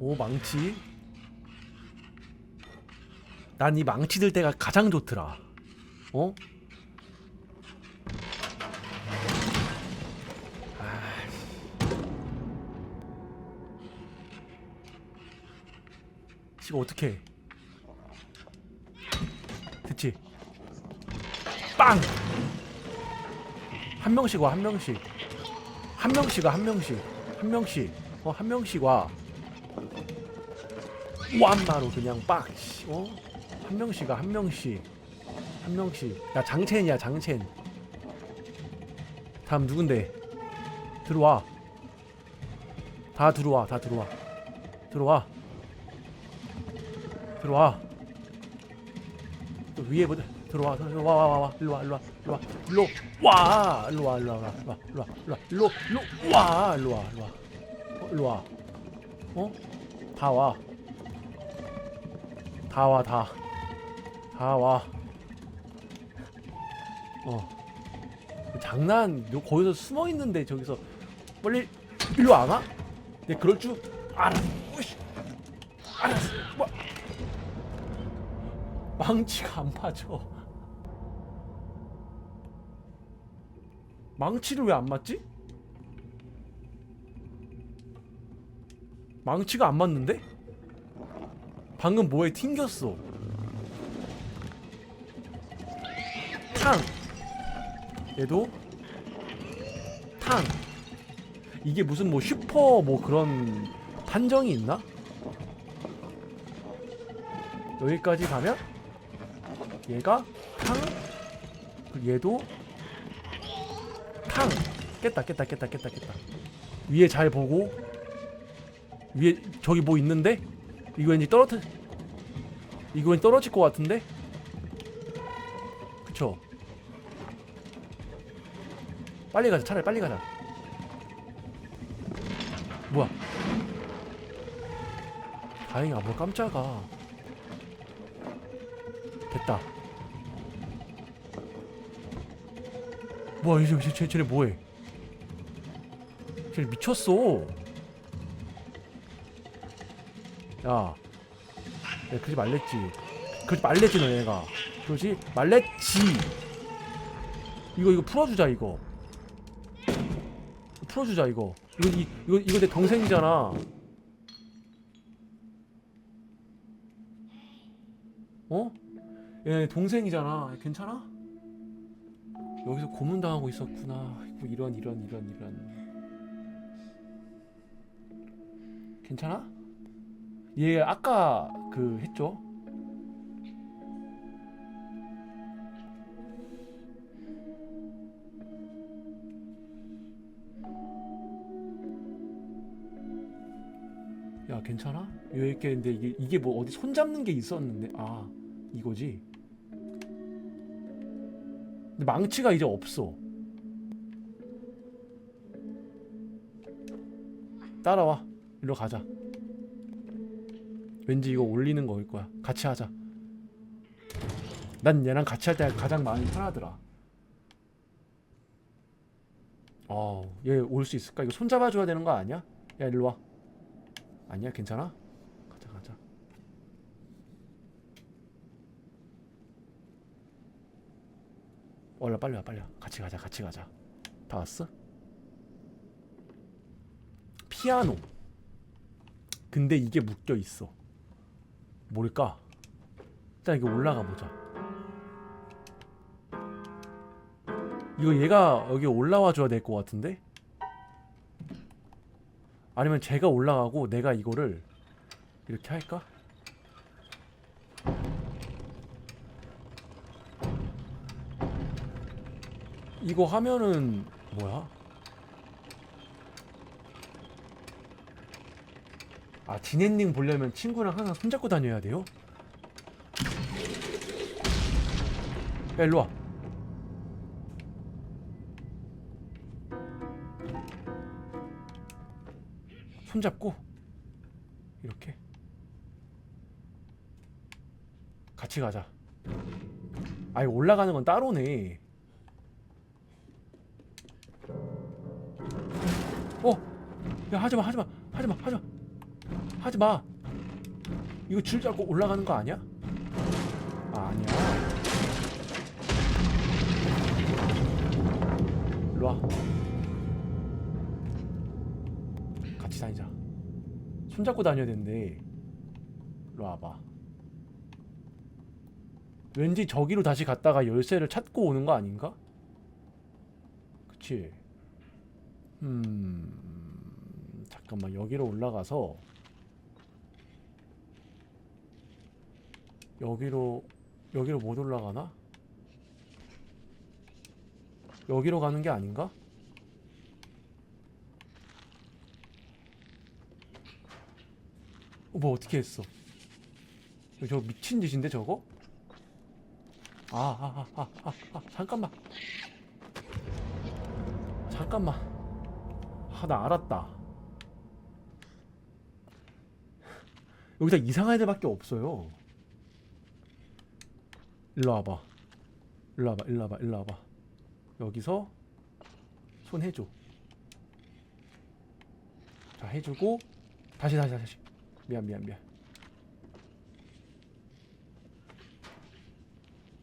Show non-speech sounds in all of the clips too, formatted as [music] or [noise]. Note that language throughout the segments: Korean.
오 망치. 난 이 망치 들 때가 가장 좋더라. 어? 이거 어떡해. 그치 빵! 한 명씩 와 한 명씩. 한 명씩 와 한 명씩. 한 명씩. 어 한 명씩 와 완마로 그냥 빡 씨, 어? 한 명씩 와한 명씩 한 명씩 야 장첸이야 장첸. 다음 누군데? 들어와. 다 들어와 다 들어와. 들어와. 들어와. 또 위에 보자. 들어와 들어와 와와와. 일로 와 일로 와 일로 와. 일로 와. 일로 와 일로 와 일로 와 일로 와 일로 와 일로 와 일로 와 일로 와. 어, 어? 다 와. 다 와, 다. 다 와. 어. 장난, 요 거기서 숨어 있는데 저기서 빨리 일로 안 와? 내 그럴 줄 알았어. 으이씨. 알았어. 뭐. 망치가 안 맞아. 망치를 왜 안 맞지? 망치가 안 맞는데? 방금 뭐에 튕겼어. 탕. 얘도 탕. 이게 무슨 뭐 슈퍼 뭐 그런 판정이 있나? 여기까지 가면 얘가 탕. 얘도 탕. 깼다 깼다 깼다 깼다 깼다. 위에 잘 보고 위에 저기 뭐 있는데? 이거 왠지 떨어뜨 왠지 떨어질 것 같은데? 그쵸? 빨리 가자 차라리 빨리 가자. 뭐야? 다행이야 뭐 깜짝아. 됐다. 뭐야 이제 쟤, 쟤, 쟤네 뭐해? 쟤네 미쳤어. 야, 야 그러지 말랬지. 그러지 말랬지 너네가. 그러지 말랬지. 이거 이거 풀어주자 이거. 풀어주자 이거. 이거 이, 이거 이거 내 동생이잖아. 어? 얘 동생이잖아. 괜찮아? 여기서 고문당하고 있었구나. 이런 이런 이런 이런. 괜찮아? 얘 아까 그 했죠? 야 괜찮아? 이렇게 근데 이게 이게 뭐 어디 손 잡는 게 있었는데 아 이거지. 근데 망치가 이제 없어. 따라와. 일로 가자. 왠지 이거 올리는 거일 거야. 같이 하자. 난 얘랑 같이 할 때 가장 마음이 편하더라. 어, 얘 올 수 있을까? 이거 손 잡아 줘야 되는 거 아니야? 야, 일로 와. 아니야, 괜찮아? 가자, 가자. 얼라 빨리 와, 빨리 와. 같이 가자, 같이 가자. 다 왔어? 피아노. 근데 이게 묶여 있어. 뭘까? 일단 이거 올라가 보자. 이거 얘가 여기 올라와 줘야 될 것 같은데? 아니면 제가 올라가고 내가 이거를 이렇게 할까? 이거 하면은 뭐야? 아 디네닝 보려면 친구랑 항상 손잡고 다녀야 돼요? 야 일로와 손잡고 이렇게 같이 가자 아이 올라가는 건 따로네 어! 야 하지마 하지마 하지마 하지마 하지 마. 이거 줄 잡고 올라가는 거 아니야? 아, 아니야. 일로 와. 같이 다니자. 손 잡고 다녀야 되는데. 일로 와봐. 왠지 저기로 다시 갔다가 열쇠를 찾고 오는 거 아닌가? 그치? 음... 잠깐만 여기로 올라가서 여기로 여기로 못 올라가나? 여기로 가는 게 아닌가? 어, 뭐 어떻게 했어? 저 미친 짓인데 저거? 아, 아, 아, 아, 아, 아, 잠깐만. 잠깐만. 아, 나 알았다. 여기다 이상한 애들밖에 없어요. 일로 와봐. 일로 와봐, 일로 와봐, 일로 와봐. 여기서 손 해줘. 자, 해주고 다시, 다시, 다시. 미안, 미안, 미안.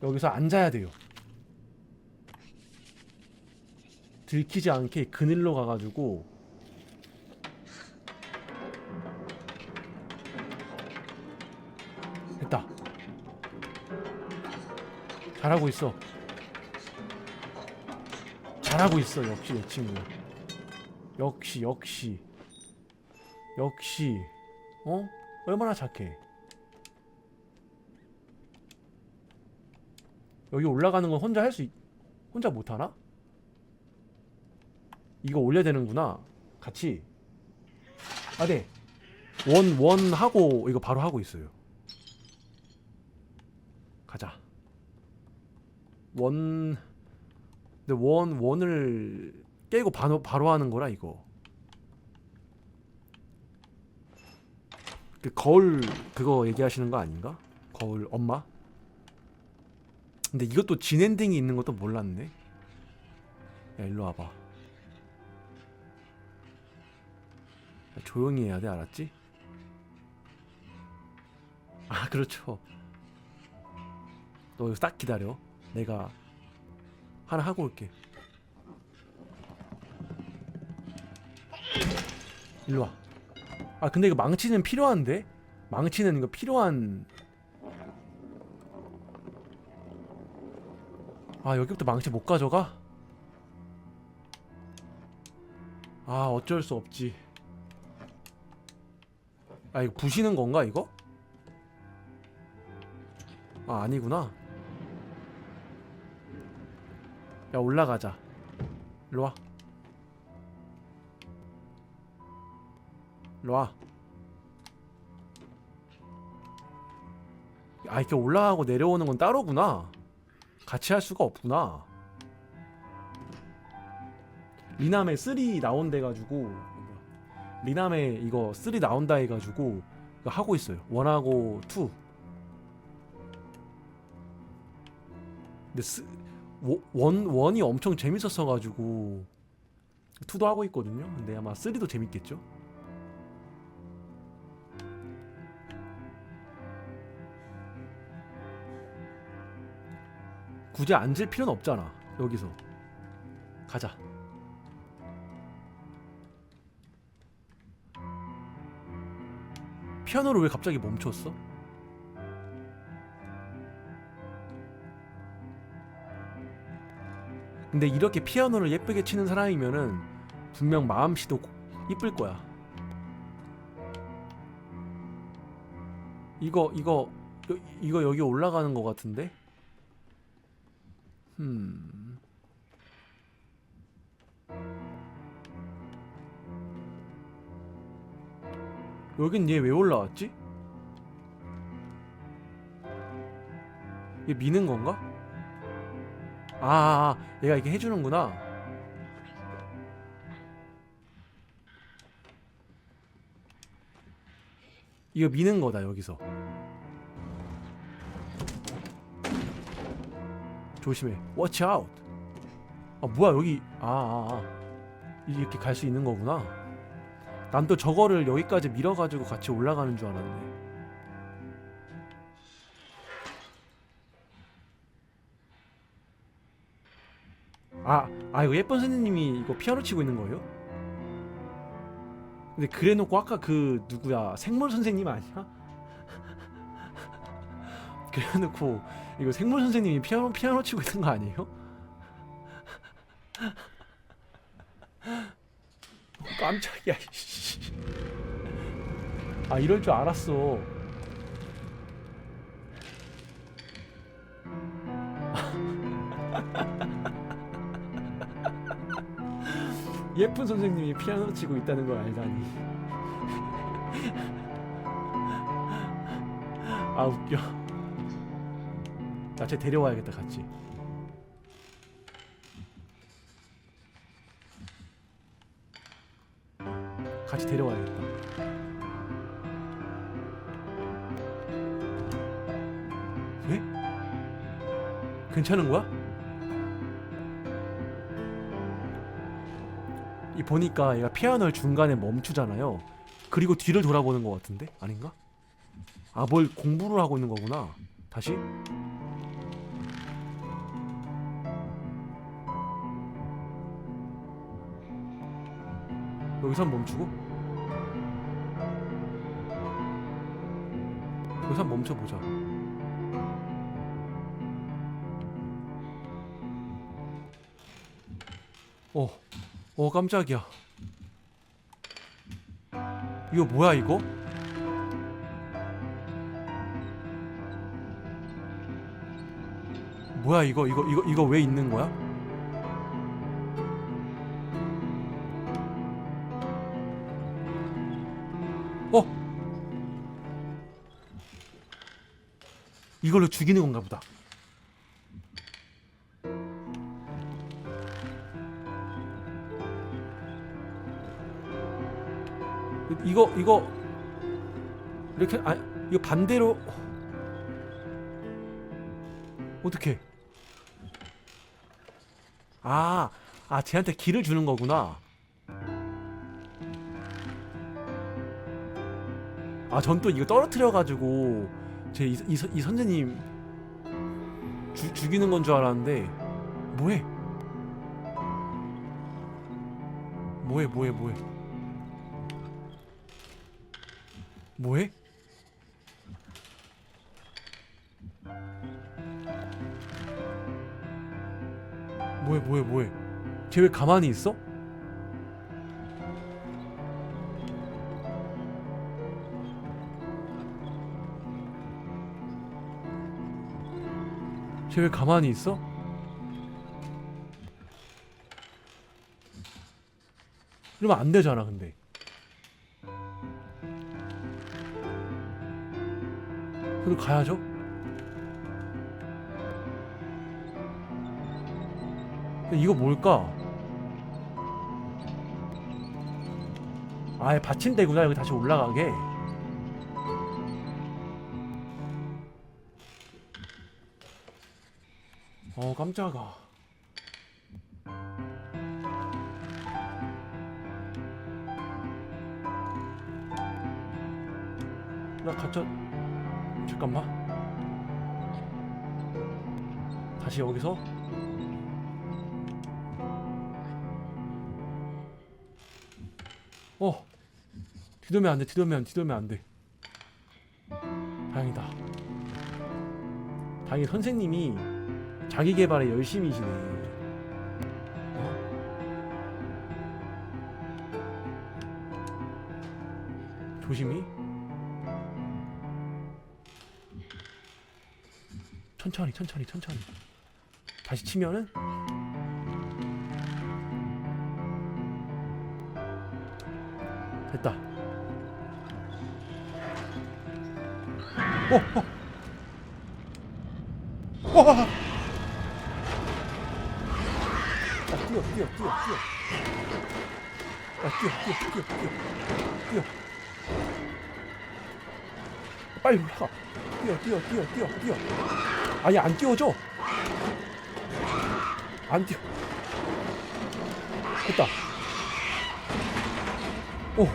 여기서 앉아야 돼요. 들키지 않게 그늘로 가가지고 됐다. 잘하고 있어. 잘하고 있어 역시 내 친구. 역시 역시 역시 어 얼마나 착해. 여기 올라가는 건 혼자 할수 혼자 못 하나? 이거 올려야 되는구나. 같이. 아, 네. 원, 원 하고, 이거 바로 하고 있어요. 가자. 원, 근데 원, 원을 깨고 바로, 바로 하는 거라, 이거. 그 거울, 그거 얘기하시는 거 아닌가? 거울, 엄마? 근데 이것도 진엔딩이 있는 것도 몰랐네. 야, 일로 와봐. 야, 조용히 해야 돼, 알았지? 아, 그렇죠. 너 여기서 딱 기다려. 내가 하나 하고 올게. 일로 와. 아, 근데 이거 망치는 필요한데? 망치는 이거 필요한 아 여기부터 망치 못 가져가? 아 어쩔 수 없지 아 이거 부시는 건가 이거? 아 아니구나 야 올라가자 일로와 일로와 아 이렇게 올라가고 내려오는 건 따로구나 같이 할 수가 없구나. 리남에 3 나온대 가지고 리남에 이거 3 나온다 해 가지고 하고 있어요. 원하고 2. 근데 스, 원 원이 엄청 재밌었어 가지고 2도 하고 있거든요. 근데 아마 3도 재밌겠죠. 굳이 앉을 필요는 없잖아 여기서 가자 피아노를 왜 갑자기 멈췄어? 근데 이렇게 피아노를 예쁘게 치는 사람이면은 분명 마음씨도 고- 이쁠 거야 이거 이거 여- 이거 여기 올라가는 거 같은데? 음. 여긴 얘 왜 올라왔지? 얘 미는 건가? 아, 아, 아, 얘가 이렇게 해주는구나. 이거 미는 거다 여기서. 조심해. Watch out. 아 뭐야 여기 아, 아, 아. 이렇게 갈 수 있는 거구나. 난 또 저거를 여기까지 밀어가지고 같이 올라가는 줄 알았네. 아, 아 이거 예쁜 선생님이 이거 피아노 치고 있는 거예요? 근데 그래놓고 아까 그 누구야 생물 선생님 아니야? [laughs] 그래놓고 이거 생물 선생님이 피아노 피아노 치고 있는 거 아니에요? [laughs] 깜짝이야. 씨. 아 이럴 줄 알았어. 예쁜 선생님이 피아노 치고 있다는 걸 알다니. [laughs] 아 웃겨. 나쟤 데려와야겠다 같이. 같이 데려와야겠다. 왜? 괜찮은 거야? 이 보니까 얘가 피아노를 중간에 멈추잖아요. 그리고 뒤를 돌아보는 것 같은데 아닌가? 아 뭘 공부를 하고 있는 거구나. 다시? 여기서 멈추고 여기서 멈춰보자. 어, 어 깜짝이야. 이거 뭐야 이거? 뭐야 이거 이거 이거 이거 왜 있는 거야? 어? 이걸로 죽이는 건가 보다. 이거 이거 이렇게 아 이거 반대로 어떻게? 아, 아 쟤한테 길을 주는 거구나. 아, 전 또 이거 떨어뜨려 가지고 제이 이, 이 선생님 주, 죽이는 건 줄 알았는데 뭐해? 뭐해 뭐해 뭐해 뭐해? 뭐해 뭐해 뭐해 쟤 왜 가만히 있어? 쟤 왜 가만히 있어? 이러면 안 되잖아 근데 그래도 가야죠. 이거 뭘까? 아예 받침대구나 여기 다시 올라가게. 어 깜짝아. 나 갇혀 잠깐만. 다시 여기서? 어 뒤돌면 안돼 뒤돌면 뒤돌면 안돼. 다행이다. 다행히 선생님이 자기 개발에 열심히시네. 어? 조심히 천천히 천천히 천천히 다시 치면은 됐다 어, 어. 와! 야, 뛰어, 뛰어, 뛰어, 뛰어. 야, 뛰어, 뛰어, 뛰어, 뛰어. 뛰어. 빨리 올라가. 뛰어, 뛰어, 뛰어, 뛰어, 뛰어. 아니, 안 뛰어줘. 안 뛰어. 됐다. 오, 오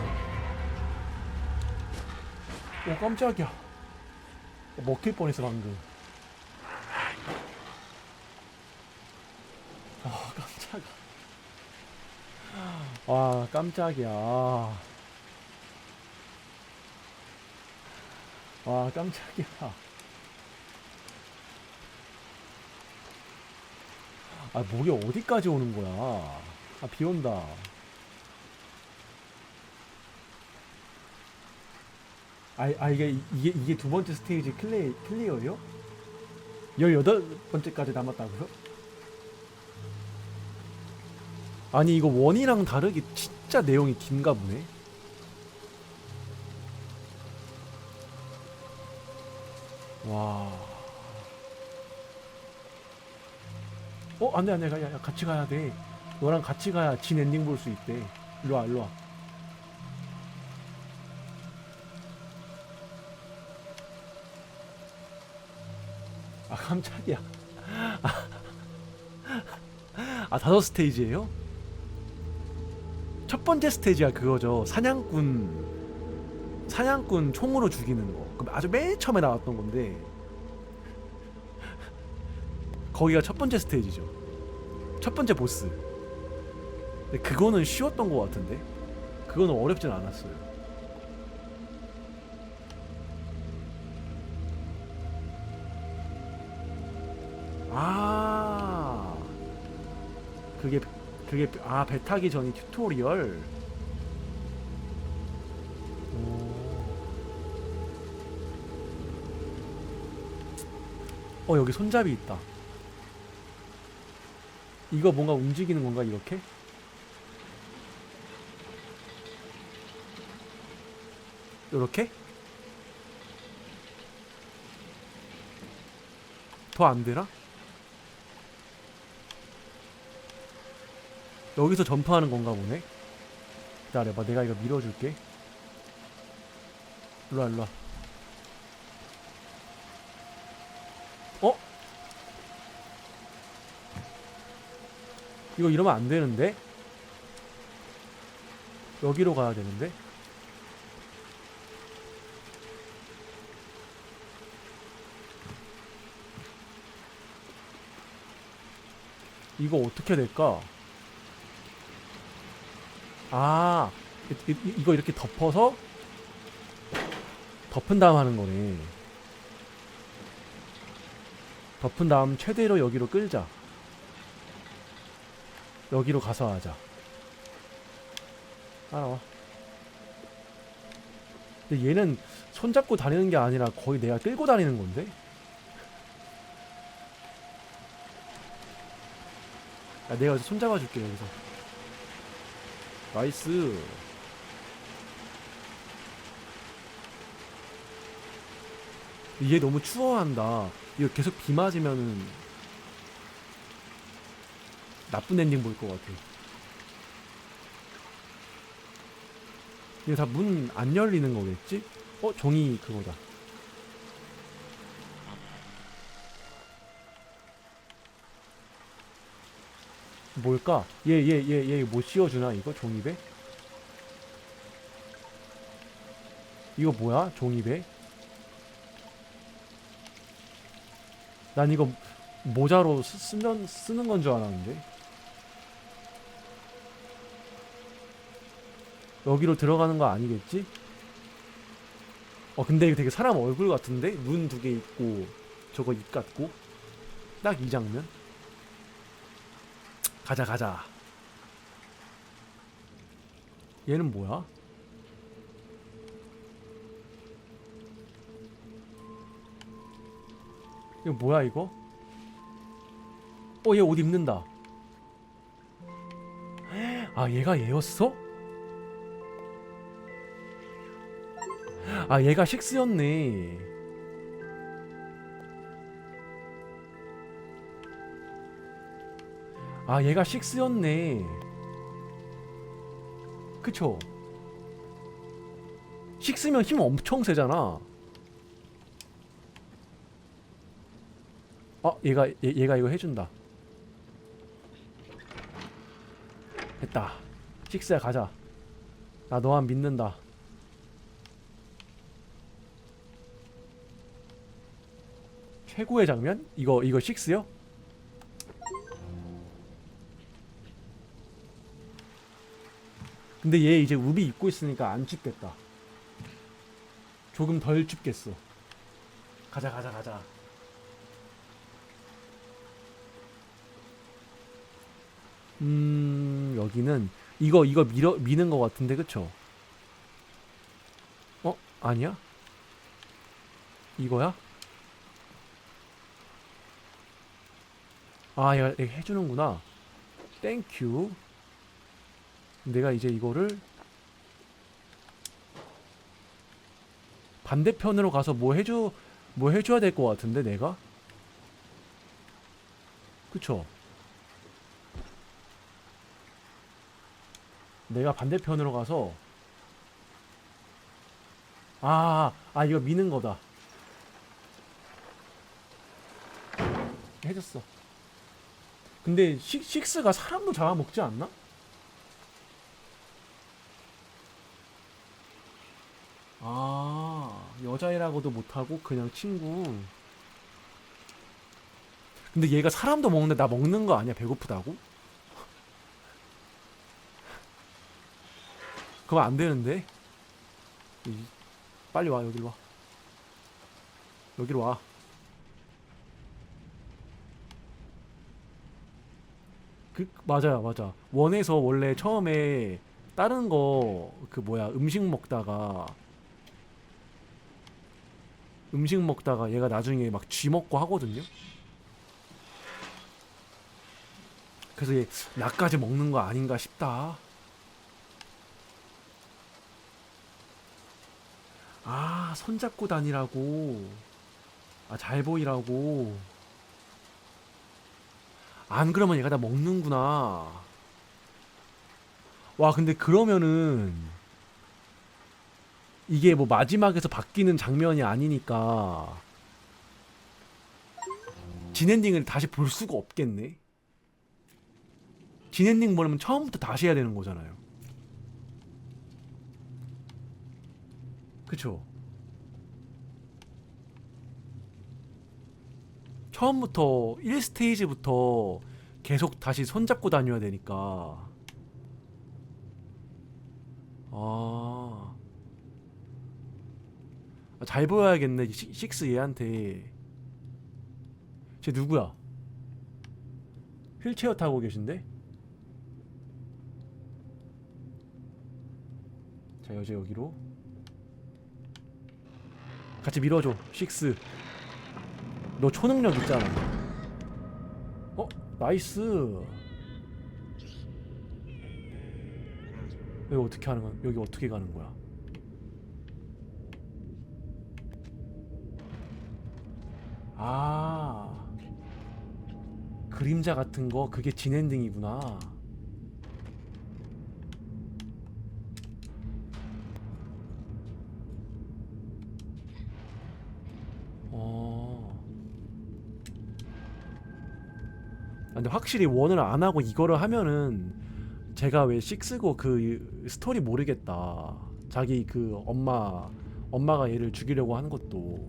깜짝이야 먹힐 뻔했어 방금 아 깜짝아 와 깜짝이야 와 깜짝이야 아 목이 어디까지 오는 거야 아 비온다 아, 아 이게 이게 이게 두 번째 스테이지 클레 클리어요? 18번째까지 남았다고요? 아니 이거 원이랑 다르게 진짜 내용이 긴가 보네. 와. 어 안돼 안돼 가, 야, 같이 가야 돼. 너랑 같이 가야 진 엔딩 볼 수 있대. 일로 와 일로 와. 아 깜짝이야. [laughs] 아 다섯 스테이지예요? 첫 번째 스테이지가 그거죠. 사냥꾼 사냥꾼 총으로 죽이는 거. 그럼 아주 맨 처음에 나왔던 건데 거기가 첫 번째 스테이지죠. 첫 번째 보스. 근데 그거는 쉬웠던 것 같은데 그거는 어렵진 않았어요. 아 그게 그게 아 배 타기 전이 튜토리얼 오. 어 여기 손잡이 있다 이거 뭔가 움직이는 건가 이렇게 요렇게 더 안 되나? 여기서 점프하는 건가 보네. 기다려봐, 내가 이거 밀어줄게. 일로와, 일로와. 어? 이거 이러면 안 되는데? 여기로 가야 되는데? 이거 어떻게 될까? 아, 이, 이, 이거 이렇게 덮어서 덮은 다음 하는 거네. 덮은 다음 최대로 여기로 끌자. 여기로 가서 하자. 따라와. 근데 얘는 손잡고 다니는 게 아니라 거의 내가 끌고 다니는 건데? 야, 내가 손잡아 줄게, 여기서. 나이스. 얘 너무 추워한다. 이거 계속 비 맞으면은 나쁜 엔딩 볼 것 같아. 이거 다문 안 열리는 거겠지? 어, 종이 그거다. 뭘까? 얘, 얘, 얘, 얘 못 씌워주나, 이거? 종이배? 이거 뭐야? 종이배? 난 이거 모자로 쓰, 쓰는, 쓰는 건 줄 알았는데. 여기로 들어가는 거 아니겠지? 어, 근데 이거 되게 사람 얼굴 같은데? 눈 두 개 있고, 저거 입 같고. 딱 이 장면? 가자 가자 얘는 뭐야? 이거 뭐야 이거? 어 얘 옷 입는다 아 얘가 얘였어? 아 얘가 식스였네. 아 얘가 식스였네. 그쵸? 식스면 힘 엄청 세잖아. 아 얘가 얘, 얘가 이거 해준다. 됐다. 식스야 가자. 나 너만 믿는다 최고의 장면? 이거 이거 6요? 근데 얘 이제 우비 입고 있으니까 안 춥겠다. 조금 덜 춥겠어. 가자 가자 가자. 음 여기는 이거 이거 밀어 미는 것 같은데 그쵸? 어 아니야? 이거야? 아 얘가 이렇게 해주는구나. 땡큐. 내가 이제 이거를 반대편으로 가서 뭐 해줘 뭐 해줘야 될 것 같은데 내가 그쵸 내가 반대편으로 가서 아, 아 이거 미는 거다 해줬어 근데 식, 식스가 사람도 잡아먹지 않나? 아 여자애라고도 못하고 그냥 친구. 근데 얘가 사람도 먹는데 나 먹는 거 아니야? 배고프다고? 그럼 안 되는데? 이- 빨리 와 여기로 와. 여기로 와 그, 맞아요 맞아 원에서 원래 처음에 다른 거 그 뭐야 음식 먹다가 음식 먹다가 얘가 나중에 막 쥐 먹고 하거든요. 그래서 얘 나까지 먹는 거 아닌가 싶다. 아, 손잡고 다니라고. 아, 잘 보이라고. 안 그러면 얘가 다 먹는구나. 와, 근데 그러면은 이게 뭐 마지막에서 바뀌는 장면이 아니니까 진엔딩을 다시 볼 수가 없겠네. 진엔딩 보려면 처음부터 다시 해야 되는 거잖아요. 그쵸? 처음부터 1스테이지부터 계속 다시 손잡고 다녀야 되니까. 아. 아, 잘 보여야겠네 시- 식스 얘한테 쟤 누구야? 휠체어 타고 계신데? 자 여자 여기로 같이 밀어줘 식스 너 초능력 있잖아 어? 나이스 여기 어떻게 하는 거야? 여기 어떻게 가는 거야? 아 그림자 같은 거 그게 진엔딩이구나. 어. 아, 근데 확실히 원을 안 하고 이거를 하면은 제가 왜 식스고 그 스토리 모르겠다. 자기 그 엄마 엄마가 얘를 죽이려고 하는 것도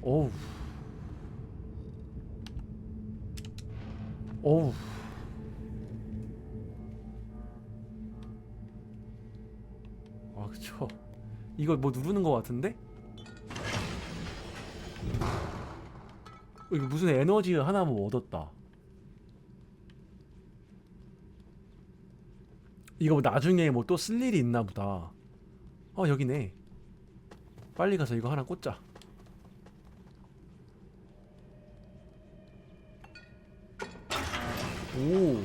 어우. 어우. 아, 그쵸. 이거 뭐 누르는 거 같은데? 이거 무슨 에너지 하나 뭐 얻었다. 이거 뭐 나중에 뭐 또 쓸 일이 있나 보다. 어, 여기네. 빨리 가서 이거 하나 꽂자. 오.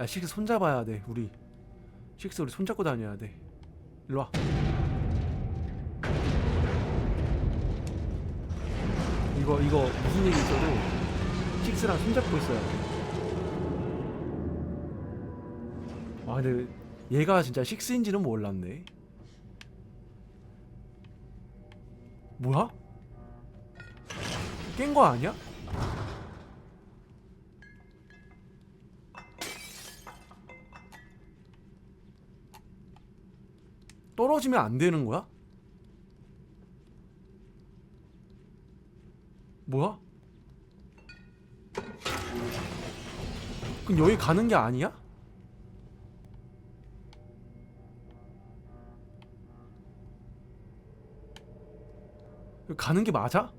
야, 식스 손잡아야 돼, 우리. 식스 우리 손잡고 다녀야 돼. 일로 와. 이거, 이거 무슨 일이 있어도 식스랑 손잡고 있어야 돼. 아, 근데 얘가 진짜 식스인지는 몰랐네. 뭐야? 깬 거 아니야? 떨어지면 안 되는 거야? 뭐야? 그럼 여기 가는 게 아니야? 가는 게 맞아?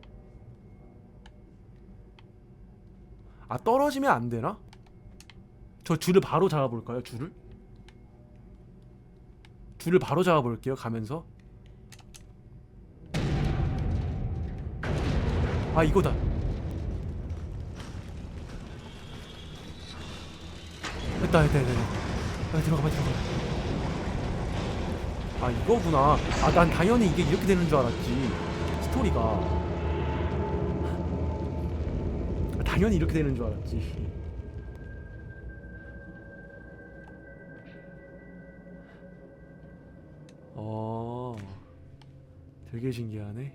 아 떨어지면 안 되나? 저 줄을 바로 잡아볼까요? 줄을? 줄을 바로 잡아볼게요. 가면서. 아 이거다. 됐다 됐다 됐다. 빨리 들어가 빨리 들어가. 아 이거구나. 아 난 당연히 이게 이렇게 되는 줄 알았지. 스토리가. 아, 당연히 이렇게 되는 줄 알았지. 어, 되게 신기하네.